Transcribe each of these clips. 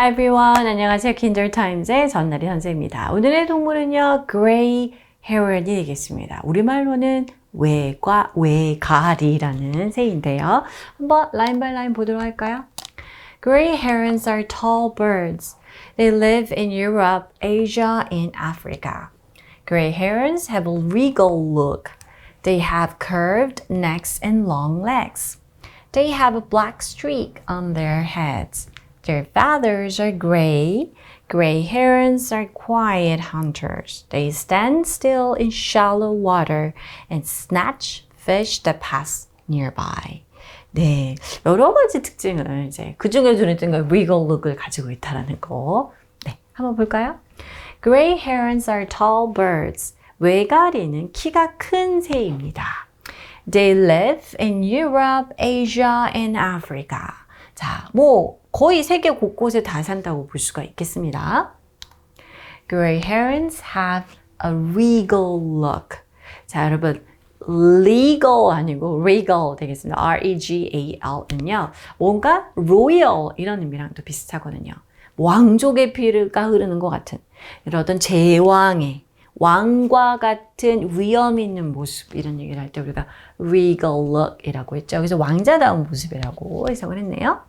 Hi everyone. 안녕하세요. 킨들타임즈의 전나리 선생입니다. 오늘의 동물은요, Gray Heron이 되겠습니다. 우리말로는 외과, 외가리라는 새인데요. 한번 라인 바이 라인 보도록 할까요? Gray herons are tall birds. They live in Europe, Asia, and Africa. Gray herons have a regal look. They have curved necks and long legs. They have a black streak on their heads. Their feathers are gray. Gray herons are quiet hunters. They stand still in shallow water and snatch fish that pass nearby. 네, 여러 가지 특징을 이제 그 중에 눈에 띄는 건 regal look을 가지고 있다라는 거. 네, 한번 볼까요? Gray herons are tall birds. 외가리는 키가 큰 새입니다. They live in Europe, Asia, and Africa. 자, 뭐 거의 세계 곳곳에 다 산다고 볼 수가 있겠습니다. Gray herons have a regal look. 자, 여러분 legal 아니고 regal 되겠습니다. R-E-G-A-L은요. 뭔가 royal 이런 의미랑 또 비슷하거든요. 왕족의 피가 흐르는 것 같은 이런 제왕의 왕과 같은 위험 있는 모습 이런 얘기를 할 때 우리가 regal look이라고 했죠. 그래서 왕자다운 모습이라고 해석을 했네요.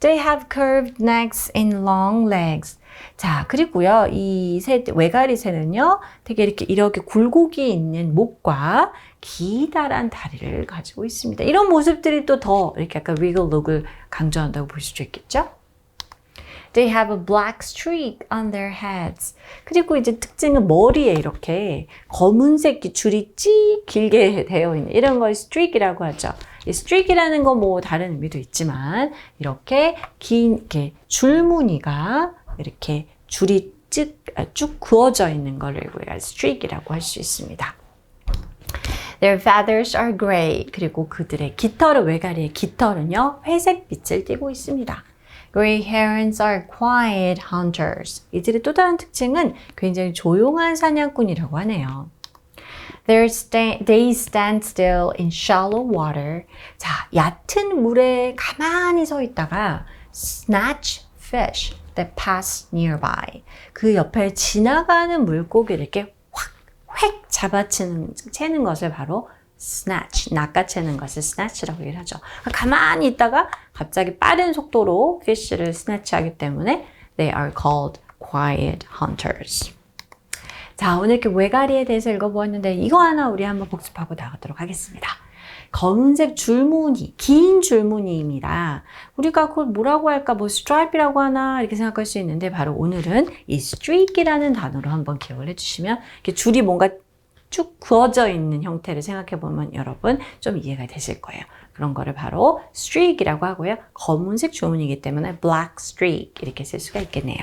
They have curved necks and long legs. 자, 그리고요. 이 새, 외가리 새는요. 되게 이렇게 이렇게 굴곡이 있는 목과 기다란 다리를 가지고 있습니다. 이런 모습들이 또 더 이렇게 약간 regal look을 강조한다고 볼수 있겠죠? They have a black streak on their heads. 그리고 이제 특징은 머리에 이렇게 검은색 줄이 찌 길게 되어 있는 이런 걸 streak이라고 하죠. 이 streak이라는 건 뭐 다른 의미도 있지만 이렇게 긴 이렇게 줄무늬가 이렇게 줄이 쭉, 쭉 그어져 있는 거를 우리가 streak이라고 할 수 있습니다. Their feathers are gray. 그리고 그들의 깃털은 외가리의 깃털은요 회색 빛을 띠고 있습니다. Gray herons are quiet hunters. 이들의 또 다른 특징은 굉장히 조용한 사냥꾼이라고 하네요. They're sta- they stand still in shallow water. 자, 얕은 물에 가만히 서 있다가 snatch fish that pass nearby. 그 옆에 지나가는 물고기를 이렇게 확, 획 잡아채는 채는 것을 바로 snatch, 낚아채는 것을 snatch라고 얘기를 하죠. 가만히 있다가 갑자기 빠른 속도로 fish를 snatch하기 때문에 they are called quiet hunters. 자, 오늘 이렇게 외가리에 대해서 읽어보았는데 이거 하나 우리 한번 복습하고 나가도록 하겠습니다. 검은색 줄무늬, 긴 줄무늬입니다. 우리가 그걸 뭐라고 할까, 뭐 스트라이프라고 하나 이렇게 생각할 수 있는데 바로 오늘은 이 streak이라는 단어로 한번 기억을 해주시면 이렇게 줄이 뭔가 쭉 그어져 있는 형태를 생각해 보면 여러분 좀 이해가 되실 거예요. 그런 거를 바로 streak이라고 하고요. 검은색 주문이기 때문에 black streak 이렇게 쓸 수가 있겠네요.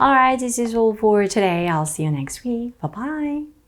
Alright, this is all for today. I'll see you next week. Bye bye.